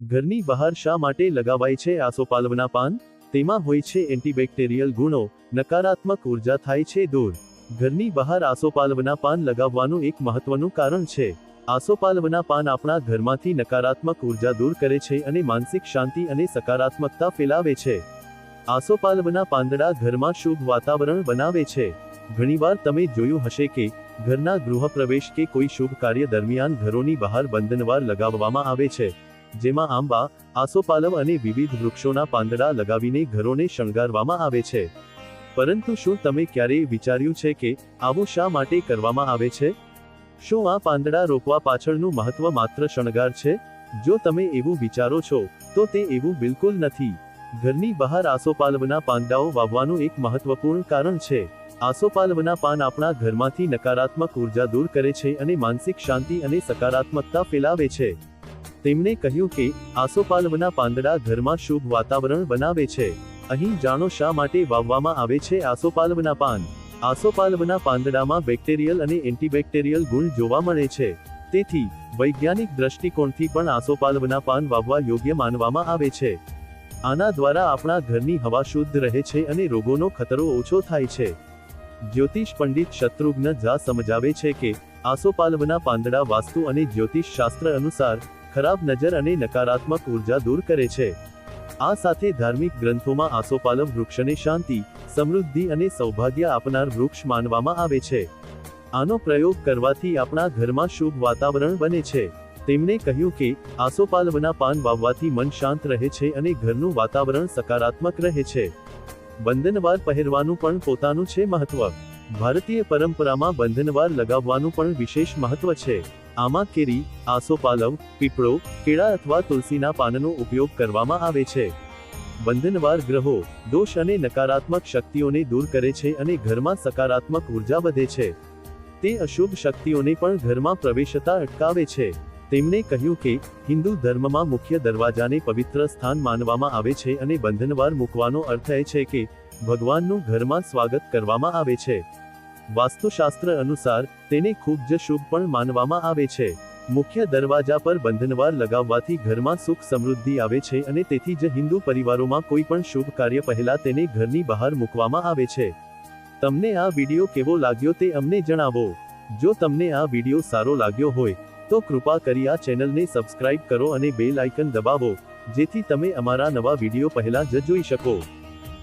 ઘરની બહાર શા માટે લગાવાય છે આસોપાલવના પાન? તેમાં હોય છે એન્ટીબેક્ટેરિયલ ગુણો, નકારાત્મક ઊર્જા થાય છે દૂર. ઘરની બહાર આસોપાલવના પાન લગાવવાનું એક મહત્વનું કારણ છે. આસોપાલવના પાન આપણા ઘરમાંથી નકારાત્મક ઊર્જા દૂર કરે છે અને માનસિક શાંતિ અને સકારાત્મકતા ફેલાવે છે. આસોપાલવના પાંદડા ઘરમાં શુભ વાતાવરણ બનાવે છે. ઘણીવાર તમે જોયું હશે કે, ઘરના ગૃહપ્રવેશ કે કોઈ શુભ કાર્ય દરમિયાન ઘરોની બહાર બંધનવાર લગાવવામાં આવે છે. જેમાં આંબા આસોપાલવ અને વિવિધ વૃક્ષોના પાંદડા લગાવીને ઘરોને શણગારવામાં આવે છે. પરંતુ શું તમે ક્યારેય વિચાર્યું છે કે આવું શા માટે કરવામાં આવે છે? શું આ પાંદડા રોપવા પાછળનું મહત્વ માત્ર શણગાર છે? જો તમે એવું વિચારો છો, તો તે એવું બિલકુલ નથી. ઘરની બહાર આસોપાલવના પાંદડાઓ વાવવાનું એક મહત્વપૂર્ણ કારણ છે. આસોપાલવના પાન આપણા ઘરમાંથી નકારાત્મક ઊર્જા દૂર કરે છે અને માનસિક શાંતિ અને સકારાત્મકતા ફેલાવે છે. તેમણે કહ્યું કે, આસોપાલવના પાંદડા ઘરમાં શુભ વાતાવરણ બનાવે છે. અહીં જાણો શા માટે વાવવામાં આવે છે આસોપાલવના પાન. આસોપાલવના પાંદડામાં બેક્ટેરિયલ અને એન્ટીબેક્ટેરિયલ ગુણ જોવા મળે છે. તેથી, વૈજ્ઞાનિક દ્રષ્ટિકોણથી પણ આસોપાલવના પાન વાવવા યોગ્ય માનવામાં આવે છે. આના દ્વારા આપણા ઘરની હવા શુદ્ધ રહે છે અને રોગોનો ખતરો ઓછો થાય છે. જ્યોતિષ પંડિત શત્રુઘ્ન ઝા સમજાવે છે કે, આસોપાલવના પાંદડા વાસ્તુ અને જ્યોતિષ શાસ્ત્ર અનુસાર ખરાબ નજર અને નકારાત્મક ઊર્જા દૂર કરે છે. આ સાથે ધાર્મિક ગ્રંથોમાં આસોપાલવ વૃક્ષને શાંતિ, સમૃદ્ધિ અને સૌભાગ્ય આપનાર વૃક્ષ માનવામાં આવે છે. આનો પ્રયોગ કરવાથી આપણા ઘરમાં શુભ વાતાવરણ બને છે. તેમણે કહ્યું કે આસોપાલવના પાન વાવવાથી મન શાંત રહે છે અને ઘરનું વાતાવરણ સકારાત્મક રહે છે. બંધનવાર પહેરવાનું પણ પોતાનું છે મહત્વ. ભારતીય પરંપરામાં બંધનવાર લગાવવાનું પણ વિશેષ મહત્વ છે. આમાં કેરી આસોપાલવ પીપળો, કેળા અથવા તુલસીના પાનનો ઉપયોગ કરવામાં આવે છે. બંધનવાર ગ્રહો દોષ અને નકારાત્મક શક્તિઓને દૂર કરે છે અને ઘરમાં સકારાત્મક ઊર્જા વધે છે. તે અશુભ શક્તિઓને પણ ઘરમાં પ્રવેશતા અટકાવે છે. તેમણે કહ્યું કે, હિન્દુ ધર્મમાં મુખ્ય દરવાજાને પવિત્ર સ્થાન માનવામાં આવે છે અને બંધનવાર મૂકવાનો અર્થ એ છે કે, ભગવાનનું ઘરમાં સ્વાગત કરવામાં આવે છે. વાસ્તુશાસ્ત્ર અનુસાર, તેને ખૂબ જ શુભ પણ માનવામાં આવે છે. મુખ્ય દરવાજા પર બંધનવાર લગાવવાથી ઘરમાં સુખ સમૃદ્ધિ આવે છે અને તેથી જ હિન્દુ પરિવારોમાં કોઈ પણ શુભ કાર્ય પહેલા તેને ઘરની બહાર મૂકવામાં આવે છે. તમને આ વિડિયો કેવો લાગ્યો તે અમને જણાવો. જો તમને આ વિડિયો સારો લાગ્યો હોય, તો કૃપા કરી આ ચેનલને સબસ્ક્રાઇબ કરો અને બેલ આઇકન દબાવો, જેથી તમે અમારા નવા વિડિયો પહેલા જ જોઈ શકો.